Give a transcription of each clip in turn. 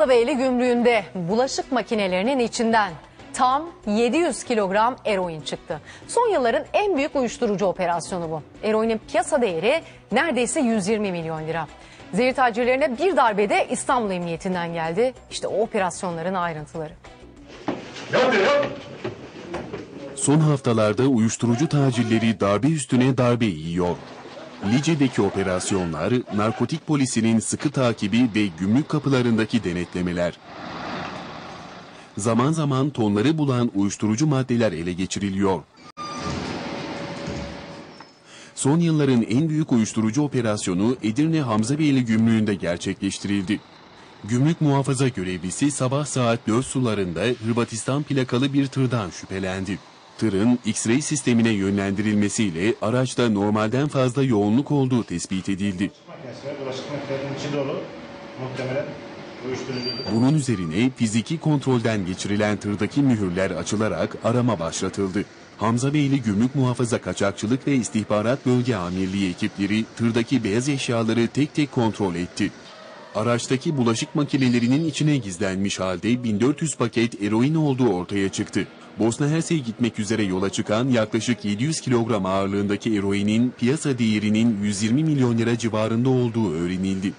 Beyli gümrüğünde bulaşık makinelerinin içinden tam 700 kilogram eroin çıktı. Son yılların en büyük uyuşturucu operasyonu bu. Eroinin piyasa değeri neredeyse 120 milyon lira. Zehir tacirlerine bir darbede İstanbul Emniyetinden geldi. İşte o operasyonların ayrıntıları. Son haftalarda uyuşturucu tacirleri darbe üstüne darbe yiyor. Lice'deki operasyonlar, narkotik polisinin sıkı takibi ve gümrük kapılarındaki denetlemeler. Zaman zaman tonları bulan uyuşturucu maddeler ele geçiriliyor. Son yılların en büyük uyuşturucu operasyonu Edirne Hamzabeyli gümrüğünde gerçekleştirildi. Gümrük muhafaza görevlisi sabah saat 4 sularında Hırvatistan plakalı bir tırdan şüphelendi. Tırın X-ray sistemine yönlendirilmesiyle araçta normalden fazla yoğunluk olduğu tespit edildi. Bunun üzerine fiziki kontrolden geçirilen tırdaki mühürler açılarak arama başlatıldı. Hamza Beyli Gümrük Muhafaza Kaçakçılık ve İstihbarat Bölge Amirliği ekipleri tırdaki beyaz eşyaları tek tek kontrol etti. Araçtaki bulaşık makinelerinin içine gizlenmiş halde 1400 paket eroin olduğu ortaya çıktı. Bosna Hersey'e gitmek üzere yola çıkan yaklaşık 700 kilogram ağırlığındaki eroinin piyasa değerinin 120 milyon lira civarında olduğu öğrenildi.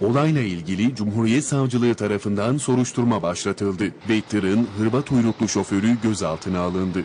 Olayla ilgili Cumhuriyet Savcılığı tarafından soruşturma başlatıldı ve tırın Hırvat uyruklu şoförü gözaltına alındı.